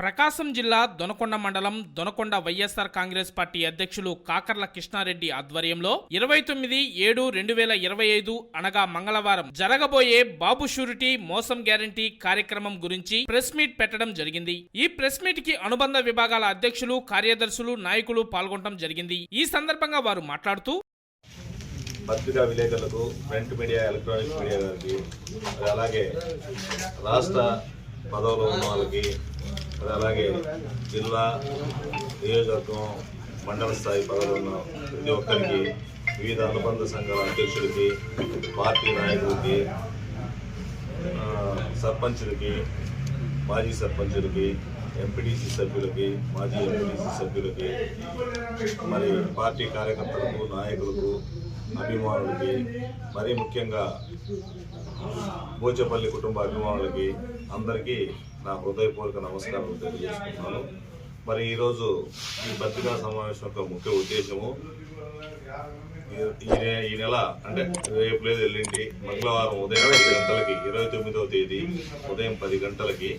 ప్రకాశం జిల్లా దొనకొండ మండలం దొనకొండ వైఎస్ఆర్ కాంగ్రెస్ పార్టీ అధ్యక్షులు కాకర్ల కృష్ణారెడ్డి ఆధ్వర్యంలో ఇరవై తొమ్మిది ఏడు రెండు వేల ఇరవై ఐదు అనగా మంగళవారం జరగబోయే బాబు షూరిటీ మోసం గ్యారంటీ కార్యక్రమం గురించి ప్రెస్ మీట్ పెట్టడం జరిగింది. ఈ ప్రెస్ మీట్కి అనుబంధ విభాగాల అధ్యక్షులు కార్యదర్శులు నాయకులు పాల్గొనడం జరిగింది. ఈ సందర్భంగా వారు మాట్లాడుతూ పత్రికా విలేకరులకు ప్రింట్ మీడియా ఎలక్ట్రానిక్ మీడియా గారికి అలాగే రాష్ట్ర పదవులు ఉన్న వాళ్ళకి అలాగే జిల్లా నియోజకవర్గం మండల స్థాయి పదవులు ఉన్న ప్రతి ఒక్కరికి వివిధ అనుబంధ సంఘాల అధ్యక్షుడికి పార్టీ నాయకులకి సర్పంచులకి మాజీ సర్పంచులకి ఎంపీటీసీ సభ్యులకి మాజీ ఎంపీటీసీ సభ్యులకి మరి పార్టీ కార్యకర్తలకు నాయకులకు అభిమానులకి మరీ ముఖ్యంగా బోచపల్లి కుటుంబ అభిమానులకి అందరికీ నా హృదయపూర్వక నమస్కారం తెలియజేసుకుంటున్నాను. మరి ఈరోజు ఈ పత్రికా సమావేశం యొక్క ముఖ్య ఉద్దేశము ఈ- ఈ నె- ఈ నెల అంటే రేపు లేదు ఎల్లుండి మంగళవారం ఉదయం ఐదు గంటలకి ఇరవై తొమ్మిదవ తేదీ ఉదయం పది గంటలకి